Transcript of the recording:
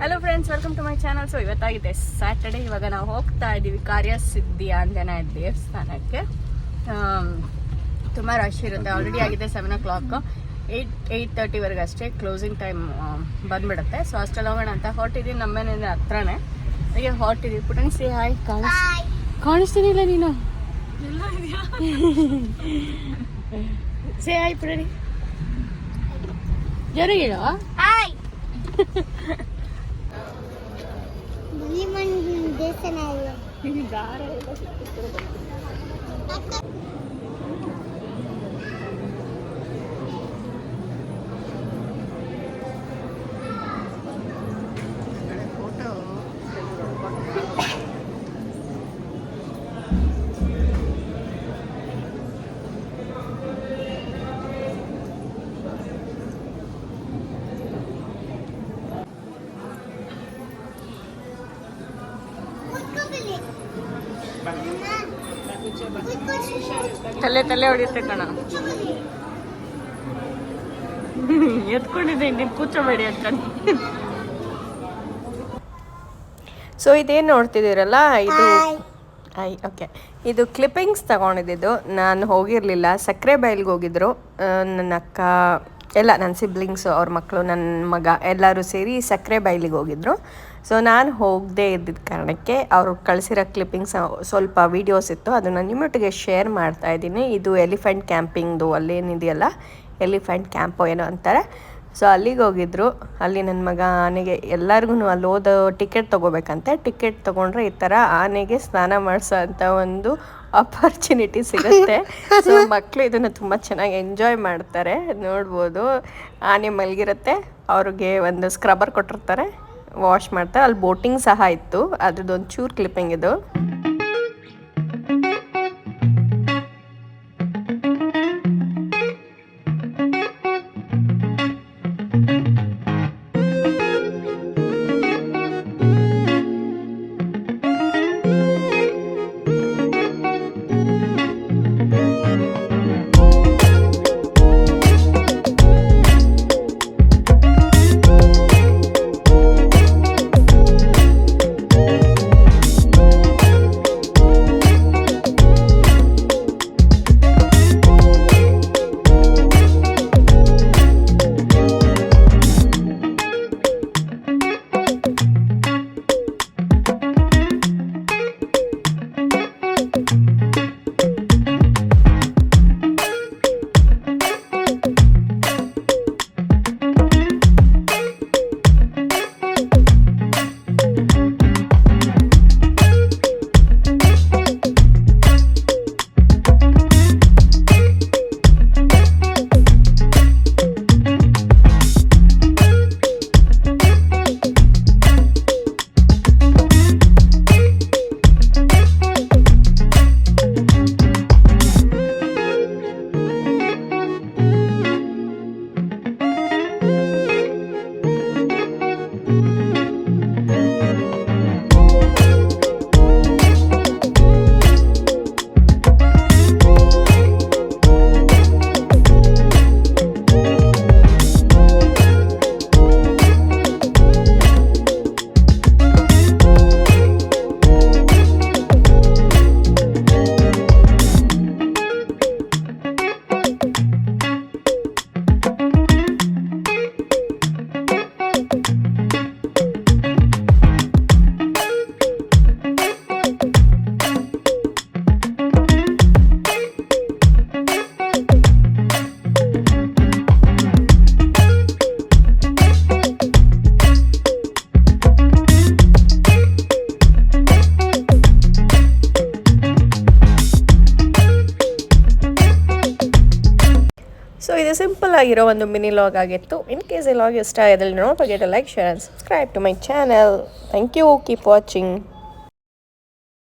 Hello friends welcome to my channel so ಇವತ್ತಾಗಿದೆ Saturday ಇವಾಗ ನಾವು ಹೋಗ್ತಾ ಇದ್ದೀವಿ ಕಾರ್ಯಸಿದ್ಧಿ ಆಂಜನೇಯ ದೇವಸ್ಥಾನಕ್ಕೆ. ತುಂಬ ರಶ್ ಇರುತ್ತೆ. ಆಲ್ರೆಡಿ ಆಗಿದೆ seven o'clock eight eight ತರ್ಟಿವರೆಗೆ ಅಷ್ಟೇ ಕ್ಲೋಸಿಂಗ್ ಟೈಮ್ ಬಂದ್ಬಿಡುತ್ತೆ. ಸೊ ಅಷ್ಟೆಲ್ಲ ಹೋಗೋಣ ಅಂತ ಹೊರಟಿದ್ದೀವಿ ನಮ್ಮ ಮನೆಯಿಂದ ಹತ್ರನೇ. ಹಾಗೆ ಹೊರಟಿದ್ದೀವಿ ಪುಟನ್ ಸಿ ಹಾಯ್ ಕಾಣಿಸ್ ಕಾಣಿಸ್ತೀನಿ ಇಲ್ಲ ನೀನು? ಸೇ ಹಾಯ್ ಪುಟಣಿ ಜೋರಾಗಿ ಹಾಯ್ ಭೀಮನ್ ದೇವಸ್ಥಾನ ಇದೆ ತಲೆ ತಲೆ ಹೊಡಿಯುತ್ತೆ ಕಣ. ಎತ್ಕೊಂಡಿದ್ದೆ ನೀನು ಕೂತ್ಕೋಬೇಡಿ ಅನ್ಕೊಂಡು ಸೊ ಇದೇನು ನೋಡ್ತಿದ್ದೀರಲ್ಲ ಇದು ಹಾಯ್. ಐ ಓಕೆ ಇದು ಕ್ಲಿಪ್ಪಿಂಗ್ಸ್ ತಗೊಂಡಿದ್ದು. ನಾನು ಹೋಗಿರಲಿಲ್ಲ ಸಕ್ಕರೆ ಬೈಲ್ಗೆ ಹೋಗಿದ್ರು. ನನ್ನ ಅಕ್ಕ ಎಲ್ಲ ನನ್ನ ಸಿಬ್ಲಿಂಗ್ಸು ಅವ್ರ ಮಕ್ಕಳು ನನ್ನ ಮಗ ಎಲ್ಲರೂ ಸೇರಿ ಸಕ್ಕರೆ ಬೈಲಿಗೆ ಹೋಗಿದ್ರು. ಸೊ ನಾನು ಹೋಗದೇ ಇದ್ದಿದ್ದ ಕಾರಣಕ್ಕೆ ಅವರು ಕಳಿಸಿರೋ ಕ್ಲಿಪ್ಪಿಂಗ್ಸ್ ಸ್ವಲ್ಪ ವೀಡಿಯೋಸ್ ಇತ್ತು. ಅದನ್ನು ನಿಮ್ಮೊಟ್ಟಿಗೆ ಶೇರ್ ಮಾಡ್ತಾ ಇದ್ದೀನಿ. ಇದು ಎಲಿಫೆಂಟ್ ಕ್ಯಾಂಪಿಂಗ್ದು ಅಲ್ಲೇನಿದೆಯಲ್ಲ ಎಲಿಫೆಂಟ್ ಕ್ಯಾಂಪೋ ಏನೋ ಅಂತಾರೆ. ಸೊ ಅಲ್ಲಿಗೆ ಹೋಗಿದ್ರು. ಅಲ್ಲಿ ನನ್ನ ಮಗ ಆನೆಗೆ ಎಲ್ಲರಿಗೂ ಅಲ್ಲಿ ಹೋದ ಟಿಕೆಟ್ ತೊಗೋಬೇಕಂತೆ. ಟಿಕೆಟ್ ತೊಗೊಂಡ್ರೆ ಈ ಥರ ಆನೆಗೆ ಸ್ನಾನ ಮಾಡಿಸೋ ಅಂತ ಒಂದು ಅಪರ್ಚುನಿಟಿ ಸಿಗುತ್ತೆ. ಸೊ ಮಕ್ಕಳು ಇದನ್ನು ತುಂಬ ಚೆನ್ನಾಗಿ ಎಂಜಾಯ್ ಮಾಡ್ತಾರೆ. ನೋಡ್ಬೋದು. ಆನೆ ಮಲಗಿರುತ್ತೆ. ಅವ್ರಿಗೆ ಒಂದು ಸ್ಕ್ರಬ್ಬರ್ ಕೊಟ್ಟಿರ್ತಾರೆ. ವಾಶ್ ಮಾಡ್ತಾ ಅಲ್ಲಿ ಬೋಟಿಂಗ್ ಸಹ ಇತ್ತು. ಅದ್ರದ್ದು ಒಂದು ಚೂರು ಕ್ಲಿಪ್ಪಿಂಗ್ ಇದು. ಸಿಂಪಲ್ ಆಗಿರೋ ಒಂದು ಮಿನಿ ಲಾಗ್ ಆಗಿತ್ತು. ಇನ್ ಕೇಸ್ ಈ ಲಾಗ್ ಇಷ್ಟ not forget like share and subscribe to my channel thank you keep watching